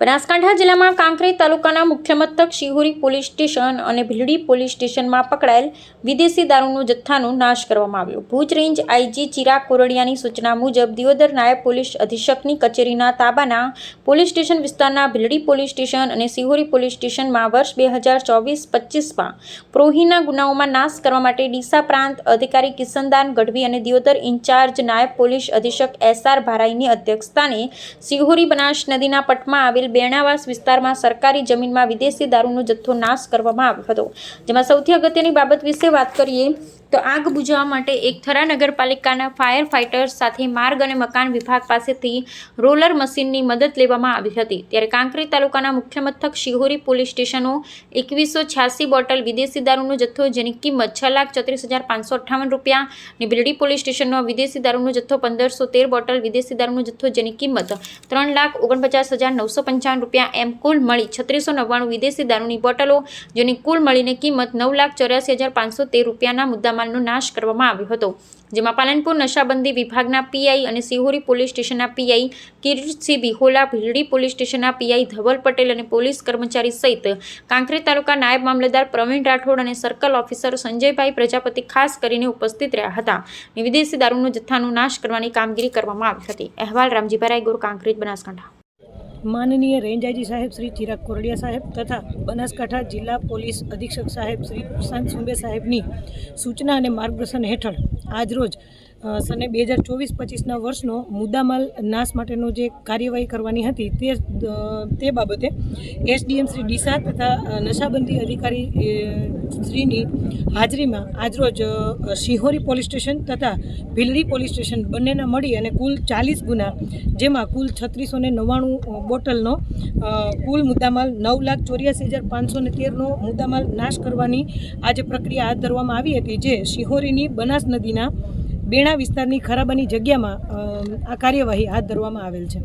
બનાસકાંઠા જિલ્લામાં કાંકરી તાલુકાના મુખ્ય મથક શિહોરી પોલીસ સ્ટેશન અને ભીલડી પોલીસ સ્ટેશનમાં પકડાયેલ વિદેશી દારૂનો જથ્થાનો નાશ કરવામાં આવ્યો. ભુજ રેન્જ આઈજી ચિરાગ કોરડિયાની સૂચના મુજબ દિયોદર નાયબ પોલીસ અધિક્ષકની કચેરીના તાબાના પોલીસ સ્ટેશન વિસ્તારના ભીલડી પોલીસ સ્ટેશન અને શિહોરી પોલીસ સ્ટેશનમાં વર્ષ બે હજાર ચોવીસ પચીસમાં પ્રોહીના ગુનાઓમાં નાશ કરવા માટે ડીસા પ્રાંત અધિકારી કિશનદાન ગઢવી અને દિયોદર ઇન્ચાર્જ નાયબ પોલીસ અધિક્ષક એસ આર ભારાઈની અધ્યક્ષતાને સિહોરી બનાસ નદીના પટમાં આવેલ બેરણાવાસ વિસ્તારમાં સરકારી જમીનમાં વિદેશી દારૂનો જથ્થો નાશ કરવામાં આવ્યો હતો. જેમાં સૌથી અગત્યની બાબત વિશે વાત કરીએ તો આગ બુઝાવવા માટે એક થરા નગરપાલિકાના ફાયર ફાઇટર્સ સાથે માર્ગ અને મકાન વિભાગ પાસેથી રોલર મશીનની મદદ લેવામાં આવી હતી. ત્યારે કાંકરી તાલુકાના મુખ્ય મથક શિહોરી પોલીસ સ્ટેશનો એકવીસો છ્યાસી બોટલ વિદેશી દારૂનો જથ્થો, જેની કિંમત છ લાખ ચોત્રીસ હજાર પાંચસો અઠ્ઠાવન રૂપિયા, અને બિલડી પોલીસ સ્ટેશનનો વિદેશી દારૂનો જથ્થો પંદરસો તેર બોટલ વિદેશી દારૂનો જથ્થો, જેની કિંમત ત્રણ લાખ ઓગણપચાસ હજાર નવસો પંચાવન રૂપિયા, એમ કુલ મળી છત્રીસો નવ્વાણું વિદેશી દારૂની બોટલો, જેની કુલ મળીને કિંમત નવ લાખ ચોર્યાસી હજાર પાંચસો તેર રૂપિયાના મુદ્દામાલનો નાશ કરવામાં આવ્યો હતો. જેમાં પાલનપુર નશાબંધી વિભાગના પીઆઈ અને સિહોરી પોલીસ સ્ટેશનના પીઆઈ કિરીટસિંહ બિહોલા, ભીલડી પોલીસ સ્ટેશનના પીઆઈ ધવલ પટેલ અને પોલીસ કર્મચારી સહિત કાંકરેજ તાલુકા નાયબ મામલતદાર પ્રવીણ રાઠોડ અને સર્કલ ઓફિસર સંજયભાઈ પ્રજાપતિ ખાસ કરીને ઉપસ્થિત રહ્યા હતા. વિદેશી દારૂનો જથ્થાનો નાશ કરવાની કામગીરી કરવામાં આવી હતી. અહેવાલ રામજીભાઈ રાયગોર, કાંકરેજ, બનાસકાંઠા. માનનીય રેન્જ સાહેબ શ્રી ચિરાગ કોરડિયા સાહેબ તથા બનાસકાંઠા જિલ્લા પોલીસ અધિક્ષક સાહેબ શ્રી પ્રશાંત સુંબે સાહેબની સૂચના અને માર્ગદર્શન હેઠળ આજરોજ સને બે હજાર ચોવીસ પચીસના વર્ષનો મુદ્દામાલ નાશ માટેનો જે કાર્યવાહી કરવાની હતી તે તે બાબતે એસડીએમ શ્રી ડીસા તથા નશાબંધી અધિકારી શ્રીની હાજરીમાં આજરોજ શિહોરી પોલીસ સ્ટેશન તથા ભીલડી પોલીસ સ્ટેશન બંનેના મળી અને કુલ ચાલીસ ગુના, જેમાં કુલ છત્રીસો ને નવ્વાણું બોટલનો કુલ મુદ્દામાલ નવ લાખ ચોર્યાસી હજાર પાંચસો ને તેરનો મુદ્દામાલ નાશ કરવાની આજે પ્રક્રિયા હાથ ધરવામાં આવી હતી, જે શિહોરીની બનાસ નદીના બેણા વિસ્તારની ખરાબાની જગ્યામાં આ કાર્યવાહી હાથ ધરવામાં આવેલ છે.